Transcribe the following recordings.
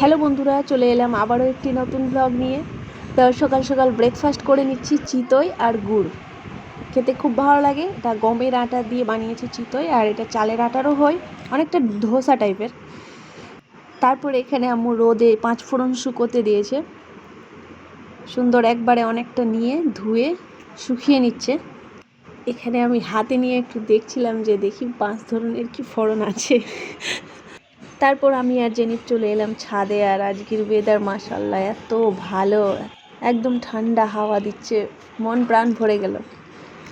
Hello বন্ধুরা, চলে এলাম আবারও একটি নতুন ব্লগ নিয়ে। তো সকাল সকাল ব্রেকফাস্ট করে নিচ্ছি চিতই আর গুড়। খেতে খুব ভালো লাগে, এটা গমের আটা দিয়ে বানিয়েছে চিতই, আর এটা চালের আটারও হয়, অনেকটা ধোসা টাইপের। তারপরে এখানে আম্মু রোদে পাঁচ ফোড়ন শুকোতে দিয়েছে। সুন্দর একবারে অনেকটা নিয়ে ধুয়ে শুকিয়ে নিচ্ছে। এখানে আমি হাতে নিয়ে একটু দেখছিলাম যে দেখি পাঁচ ধরনের কি ফোড়ন আছে। তারপর আমি আর জেনিফ চলে এলাম ছাদে আর আজকের ওয়েদার মাসাল্লাহ এত ভালো। একদম ঠান্ডা হাওয়া দিচ্ছে মন প্রাণ ভরে গেল।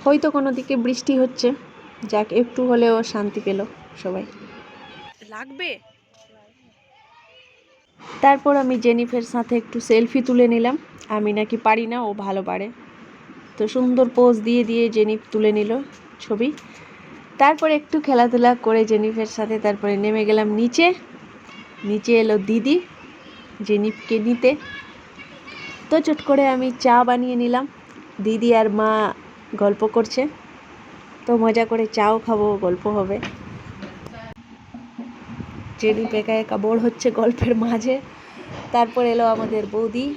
হয়তো কোনো দিকে বৃষ্টি হচ্ছে যাক একটু হলেও শান্তি পেল সবাই। লাগবে? তারপর আমি জেনিফের সাথে একটু সেলফি তুলে নিলাম। আমি নাকি পারি না ও ভালো পারে। তো সুন্দর পোজ দিয়ে দিয়ে জেনিফ তুলে নিল ছবি। তারপরে একটু খেলাধুলা করে জেনিফের সাথে তারপরে নেমে গেলাম নিচে। নিচে এলো দিদি, জেনিফকে নিতে। তো চট করে আমি চা বানিয়ে নিলাম। দিদি আর মা গল্প করছে। তো মজা করে চাও খাব, গল্প হবে। জেনিফ একা একা বোর হচ্ছে গল্পের মাঝে। তারপর এলো আমাদের বৌদি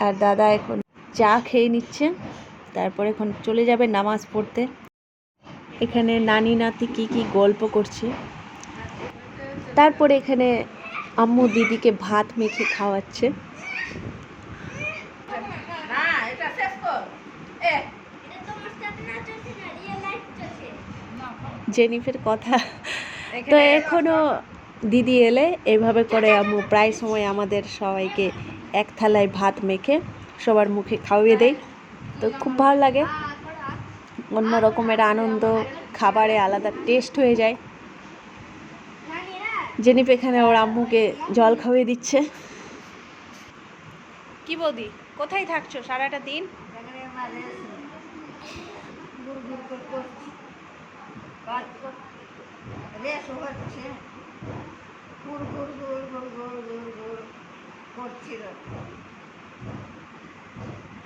আর দাদা এখন চা খেয়ে নিচ্ছে। তারপর এখন চলে যাবে নামাজ পড়তে। এখানে নানি নাতি কি কি গল্প করছে? তারপরে এখানে আম্মু দিদিকে ভাত মেখে খাওয়াচ্ছে। জেনিফের কথা। তো এখনও দিদি এলে এভাবে করে আম্মু প্রায় সময় আমাদের সবাইকে এক থালায় ভাত মেখে সবার মুখে খাওয়িয়ে দেয়। তো খুব ভালো লাগে। অন্য রকমের আনন্দ, খাবারে আলাদা টেস্ট হয়ে যায়। জেনিফ এখানে ওর আম্মুকে জল খাওয়িয়ে দিচ্ছে। কি বৌদি, কোথায় থাকছো সারাটা দিন?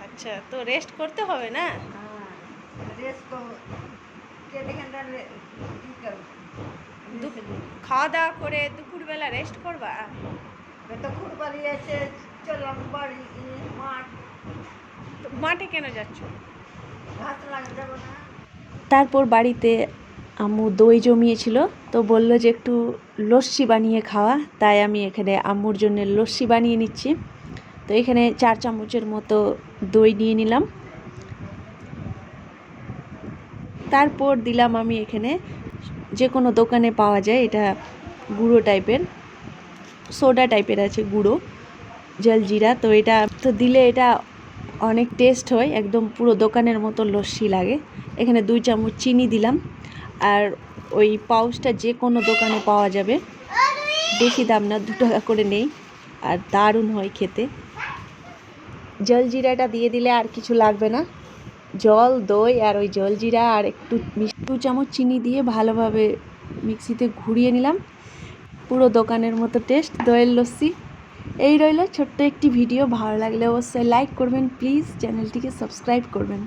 আচ্ছা তো রেস্ট করতে হবে না? রেস কেটে ঘণ্টা কি করব খাওয়া দাওয়া করে দুপুরবেলা রেস্ট করবা তো খুব বাড়ি এসে চললাম বাড়ি মাঠ মাঠে কেন যাচ্ছ ঘাস লাগা যাব না তারপর বাড়িতে আম্মু দই জমিয়েছিল তো বলল যে একটু লস্যি বানিয়ে খাওয়া তাই আমি এখানে আম্মুর জন্য লস্যি বানিয়ে নিচ্ছি তো এখানে চার চামচের মতো দই নিয়ে নিলাম তারপর দিলাম আমি এখানে যে কোনো দোকানে পাওয়া যায় এটা গুঁড়ো টাইপের, সোডা টাইপের আছে গুঁড়ো জলজিরা তো এটা, তো দিলে এটা অনেক টেস্ট হয়, একদম পুরো দোকানের মতো লস্যি লাগে। এখানে দুই চামচ চিনি দিলাম, আর ওই পাউচটা যে কোনো দোকানে পাওয়া যাবে। বেশি দাম না, দু টাকা করে নেই, আর দারুণ হয় খেতে। জলজিরাটা দিয়ে দিলে আর কিছু লাগবে না। জল, দই আর ওই জলজিরা আর একটু দু চামচ চিনি দিয়ে ভালোভাবে মিক্সিতে ঘুরিয়ে নিলাম। পুরো দোকানের মতো টেস্ট দইয়ের লস্যি। এই রইল ছোট্ট একটি ভিডিও, ভালো লাগলে অবশ্যই লাইক করবেন। প্লিজ চ্যানেলটিকে সাবস্ক্রাইব করবেন।